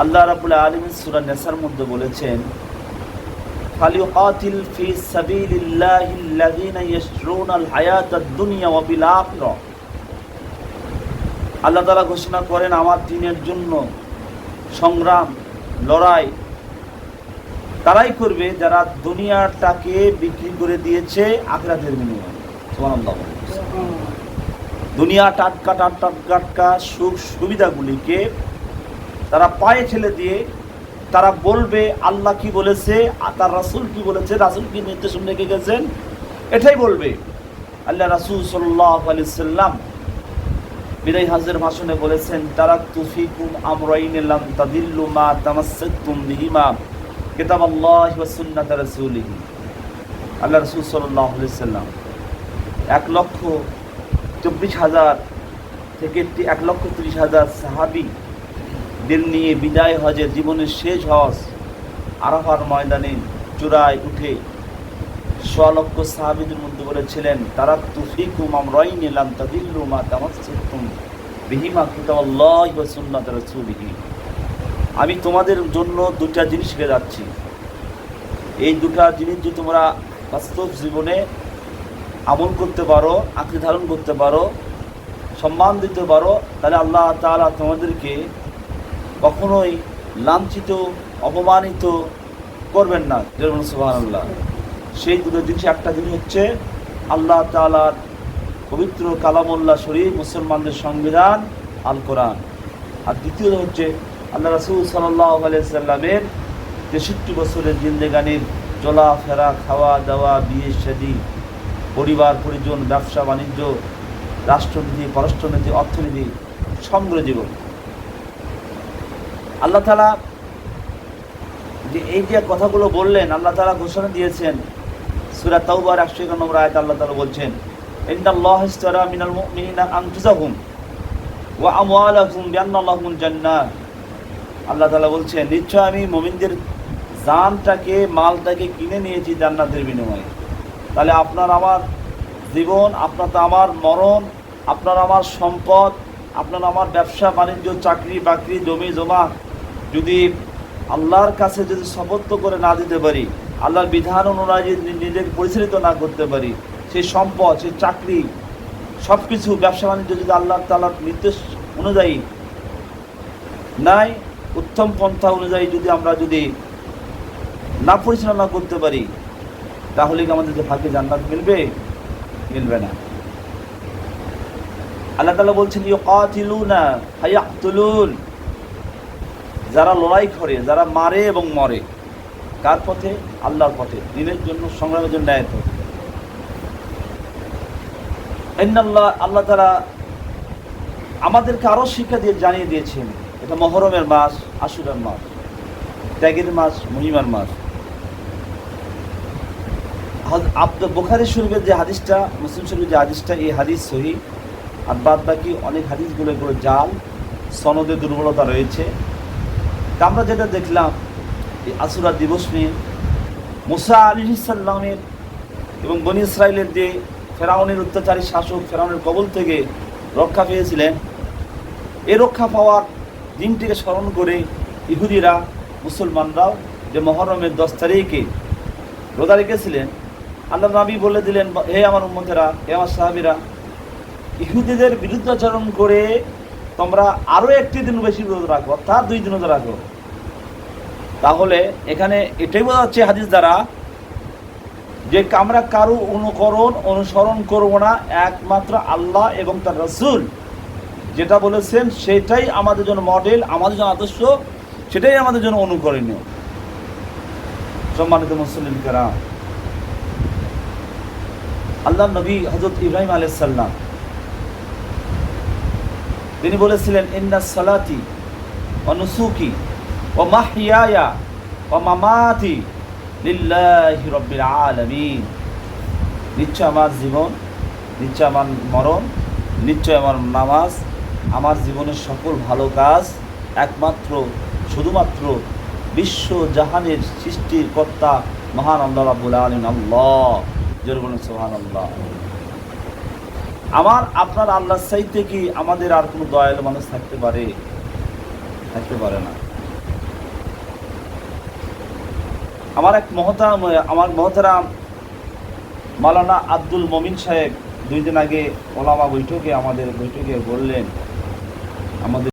আল্লাহ রাবুল আলম সুরা নেসার মধ্যে বলেছেন ফালিউকাতিল ফি সাবিলিল্লাহি আল্লাযীনা ইয়াশরুনাল হায়াতাদ দুনিয়া ওয়া বিল আখিরাহ আল্লাহ তাআলা ঘোষণা করেন আমার দিনের জন্য সংগ্রাম লড়াই তারাই করবে যারা দুনিয়াটাকে বিক্রি করে দিয়েছে আখরাতের বিনিময়ে। সুবহানাল্লাহ। দুনিয়া টাটকা টাটকা টাটকা সুখ সুবিধাগুলিকে তারা পায়ে ঠেলে দিয়ে তারা বলবে, আল্লাহ কি বলেছে তার রাসুল কি বলেছে, রাসুল কি নির্দেশন রেখে গেছেন? এটাই বলবে। আল্লাহ রাসুল সাল্লাহ আলি সাল্লাম বিদায় হাজের ভাষণে বলেছেন, তারা তুফিকুম আমরাইন লাম তাদিল্লু মা তামাসসাকতুম বিহিমা কিতাব আল্লাহ ওয়া সুন্নাত রাসূলিহি। আল্লাহ রাসূল সাল্লাল্লাহু আলাইহি সাল্লাম এক লক্ষ চব্বিশ হাজার থেকে এক লক্ষ তিরিশ হাজার সাহাবি দের নিয়ে বিদায় হজের জীবনের শেষ হজ আরাফার ময়দানে চূড়ায় উঠে লক্ষ সাহাবিদের মধ্যে বলেছিলেন তারা তুফিকুম আমরাই নিলাম তাদিল্লু মা তামাসসাকতুম বিহিমা কিতাবাল্লাহি আমি তোমাদের জন্য দুটা জিনিস শিখে যাচ্ছি। এই দুটা জিনিস যদি তোমরা বাস্তব জীবনে আমল করতে পারো আঁকড়ে ধারণ করতে পারো, সম্মান দিতে পারো, তাহলে আল্লাহ তাআলা তোমাদেরকে কখনোই লাঞ্ছিত, অপমানিত করবেন না যেমন সুবাহ আল্লাহ সেই দুটো জিনিস, একটা জিনিস হচ্ছে আল্লাহ তাআলার পবিত্র কালামুল্লাহ শরীফ, মুসলমানদের সংবিধান আল কোরআন আর দ্বিতীয় হচ্ছে আল্লাহ রাসুল সাল্লাহ আলাইসাল্লামের তেষট্টি বছরের জিন্দেগানির চলাফেরা খাওয়া, দাওয়া, বিয়ে, শাদী, পরিবার, পরিজন, ব্যবসা, বাণিজ্য, রাষ্ট্রনীতি, পররাষ্ট্রনীতি, অর্থনীতি, সমগ্র জীবন। আল্লাহ তালা যে এই যে কথাগুলো বললেন, আল্লাহ তালা ঘোষণা দিয়েছেন। সুরা তাওবার একশো এক নম্বর আয়ত আল্লাহ তালা বলছেন ইন্দাল্লাহ ইস্তারা মিনাল মুমিনিনা আনফুসাহুম ওয়া আমওয়ালাহুম বিআন্নাল্লাহুম জান্নাত। আল্লাহ তাআলা বলছেন, নিশ্চয় আমি মুমিনদের জানটাকে, মালটাকে কিনে নিয়েছি জান্নাতের বিনিময়ে। তাহলে আপনার আমার জীবন, আপনার আমার মরণ, আপনার আমার সম্পদ, আপনার আমার ব্যবসা, বাণিজ্য, চাকরি, বাকরি, জমি, জমা যদি আল্লাহর কাছে যদি শপথ করে না দিতে পারি, আল্লাহর বিধান অনুযায়ী নিজেকে পরিচালিত না করতে পারি সেই সম্পদ সেই চাকরি সব কিছু ব্যবসা বাণিজ্য যদি আল্লাহ তালার নির্দেশ অনুযায়ী নাই উত্তম পন্থা অনুযায়ী যদি আমরা যদি না পরিচালনা করতে পারি, তাহলে কি আমাদের যে ভাগ্যে জান্নাত মিলবে? মিলবে না। আল্লাহ তালা বলছেন, ইউকাতিলুনা হায়াকতুলুন যারা লড়াই করে, যারা মারে এবং মরে, কার পথে? আল্লাহর পথে। দিনের জন্য সংগ্রামের জন্য পথে। ইন্নাল্লাহ, আল্লাহ তারা আমাদেরকে আরও শিক্ষা দিয়ে জানিয়ে দিয়েছেন, এটা মহরমের মাস, আশুরার মাস, ত্যাগের মাস, মহিমার মাস। আব্দ বোখারি শরীফের যে হাদিসটা, মুসলিম শরীফের যে হাদিসটা, এই হাদিস সহি। আর বাদ বাকি অনেক হাদিসগুলো এগুলো জাল, সনদে দুর্বলতা রয়েছে। তা আমরা যেটা দেখলাম, এই আসুরা দিবস নিয়ে, মুসা আলী সাল্লামের এবং বনি ইসরায়েলের যে ফেরাউনের অত্যাচারী শাসক ফেরাউনের কবল থেকে রক্ষা পেয়েছিলেন, এ রক্ষা পাওয়ার দিনটিকে স্মরণ করে ইহুদিরা, মুসলমানরাও যে মহরমের দশ তারিখে রোজা রেখেছিলেন, আল্লাহ নবী বলে দিলেন, হে আমার উম্মতেরা, হে আমার সাহাবিরা, ইহুদিদের বিরুদ্ধাচরণ করে তোমরা আরও একটি দিন বেশি রোজা রাখো, অর্থাৎ দুই দিন রোজা রাখো। তাহলে এখানে এটাই বোঝা যাচ্ছে হাদিস দ্বারা যে আমরা কারও অনুকরণ, অনুসরণ করব না, একমাত্র আল্লাহ এবং তার রসুল। যেটা বলেছেন সেটাই আমাদের জন্য মডেল আমাদের জন্য আদর্শ, সেটাই আমাদের জন্য অনুকরণীয়। সম্মানিত মুসলিম কেরাম, আল্লাহ নবী হজরত ইব্রাহিম আলাইসাল্লাম তিনি বলেছিলেন, ইন্না সালাতি ও নুসুকি ও মাহিয়ায়া ও মামাতি লিল্লাহি রব্বিল আলামিন। নিশ্চয় আমার জীবন, নিশ্চয় আমার মরণ, নিশ্চয় আমার নামাজ, আমার জীবনের সকল ভালো কাজ একমাত্র, শুধুমাত্র বিশ্ব জাহানের সৃষ্টির কর্তা মহান আল্লাহ রাবুল আলম আল্লাহ। জরুন সোহান আল্লাহ আমার, আপনার আল্লাহ চাইতে কি আমাদের আর কোনো দয়ালু মানুষ থাকতে পারে? থাকতে পারে না। আমার এক মহতা, আমার মহতারা মালানা আব্দুল মমিন সাহেব দুই দিন আগে ওলামা বৈঠকে আমাদের বৈঠকে বললেন, আমাদের